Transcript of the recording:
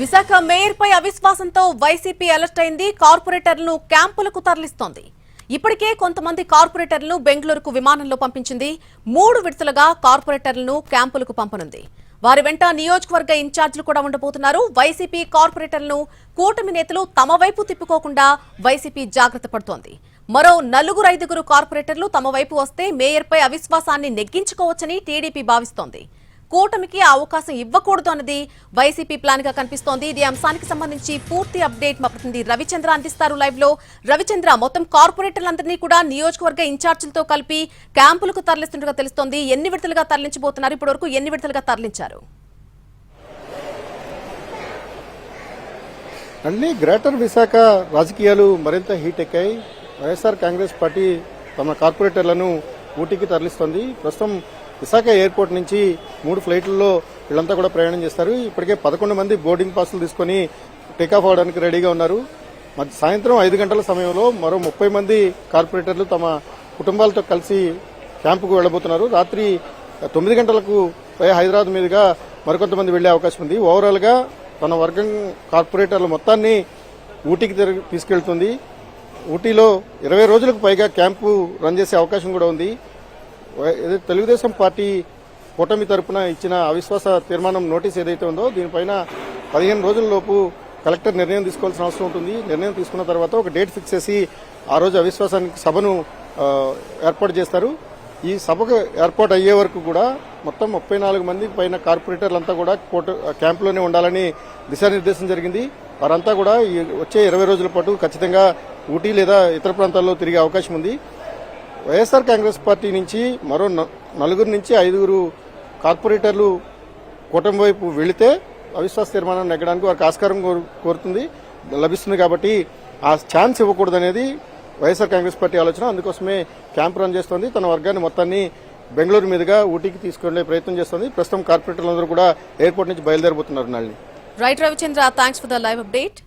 Visakha mayor పై అవిశ్వాసంతో YCP alert అయింది. కార్పొరేటర్లను క్యాంపులకు తరలిస్తోంది. ఇప్పటికే కొంతమంది కార్పొరేటర్లను బెంగళూరుకు విమానంలో పంపించింది. మూడు విడతలుగా కార్పొరేటర్లను క్యాంపులకు పంపనుంది. వారి వెంట నియోజకవర్గ ఇన్ఛార్జీలు కూడా ఉండబోతున్నారు. వైసీపీ కార్పొరేటర్లను కూటమి నేతలు తమ వైపు తిప్పుకోకుండా వైసీపీ జాగ్రత్త పడుతోంది. మరో నలుగురు ఐదుగురు కార్పొరేటర్లు తమ వైపు వస్తే మేయర్పై అవిశ్వాసాన్ని నెగ్గించుకోవచ్చని టీడీపీ భావిస్తోంది. కూటమికి అవకాశం ఇవ్వకూడదు అన్నది వైసీపీ ప్లాన్గా కనిపిస్తోంది. ఇది అంశానికి సంబంధించి పూర్తి అప్డేట్ మా ప్రతినిధి రవిచంద్ర అందిస్తారు లైవ్లో. రవిచంద్ర మొత్తం కార్పొరేటర్లందరినీ కూడా నియోజకవర్గ ఇన్ఛార్జీలతో కలిపి క్యాంపులకు తరలిస్తున్నట్టుగా తెలుస్తోంది. ఎన్ని విడతలుగా తరలించబోతున్నారు? ఇప్పటివరకు ఎన్ని విడతలుగా తరలించారు? అన్ని గ్రేటర్ విశాఖ రాజకీయాలు మరింత హీట్ ఎక్కాయి. వైఎస్ఆర్ కాంగ్రెస్ పార్టీ తమ కార్పొరేటర్లను ఊటీకి తరలిస్తోంది. ప్రస్తుతం విశాఖ ఎయిర్పోర్ట్ నుంచి మూడు ఫ్లైట్లలో వీళ్ళంతా కూడా ప్రయాణం చేస్తారు. ఇప్పటికే పదకొండు మంది బోర్డింగ్ పాసులు తీసుకుని టేకాఫ్ అవడానికి రెడీగా ఉన్నారు. మధ్య సాయంత్రం ఐదు గంటల సమయంలో మరో ముప్పై మంది కార్పొరేటర్లు తమ కుటుంబాలతో కలిసి క్యాంపుకు వెళ్ళబోతున్నారు రాత్రి తొమ్మిది గంటలకు పై హైదరాబాద్ మీదుగా మరికొంతమంది వెళ్ళే అవకాశం ఉంది. ఓవరాల్గా తన వర్గం కార్పొరేటర్ల మొత్తాన్ని ఊటీకి తిరిగి తీసుకెళ్తుంది. ఊటీలో ఇరవై రోజులకు పైగా క్యాంపు రన్ చేసే అవకాశం కూడా ఉంది. తెలుగుదేశం పార్టీ కూటమి తరపున ఇచ్చిన అవిశ్వాస తీర్మానం నోటీస్ ఏదైతే ఉందో దీనిపైన పదిహేను రోజుల లోపు కలెక్టర్ నిర్ణయం తీసుకోవాల్సిన అవసరం ఉంటుంది. నిర్ణయం తీసుకున్న తర్వాత ఒక డేట్ ఫిక్స్ చేసి ఆ రోజు అవిశ్వాసానికి సభను ఏర్పాటు చేస్తారు. ఈ సభకు ఏర్పాటు అయ్యే వరకు కూడా మొత్తం ముప్పై నాలుగు మంది పైన కార్పొరేటర్లంతా కూడా కోర్టు క్యాంపులోనే ఉండాలని దిశానిర్దేశం జరిగింది. వారంతా కూడా ఈ వచ్చే ఇరవై రోజుల పాటు ఖచ్చితంగా ఊటీ లేదా ఇతర ప్రాంతాల్లో తిరిగే అవకాశం ఉంది. వైఎస్ఆర్ కాంగ్రెస్ పార్టీ నుంచి మరో న- నలుగురు నుంచి ఐదుగురు కార్పొరేటర్లు కూటమి వైపు వెళితే అవిశ్వాస తీర్మానం నెగ్గడానికి వారికి ఆస్కారం కోరు- కోరుతుంది లభిస్తుంది కాబట్టి ఆ ఛాన్స్ ఇవ్వకూడదనేది వైఎస్ఆర్ కాంగ్రెస్ పార్టీ ఆలోచన. అందుకోసమే క్యాంప్ రన్ చేస్తోంది. తన వర్గాన్ని మొత్తాన్ని బెంగళూరు మీదుగా ఊటీకి తీసుకెళ్ళే ప్రయత్నం చేస్తోంది. ప్రస్తుతం కార్పొరేటర్లందరూ కూడా ఎయిర్పోర్ట్ నుంచి బయలుదేరబోతున్నారు నాళ్ళని right Ravichandra thanks for the live update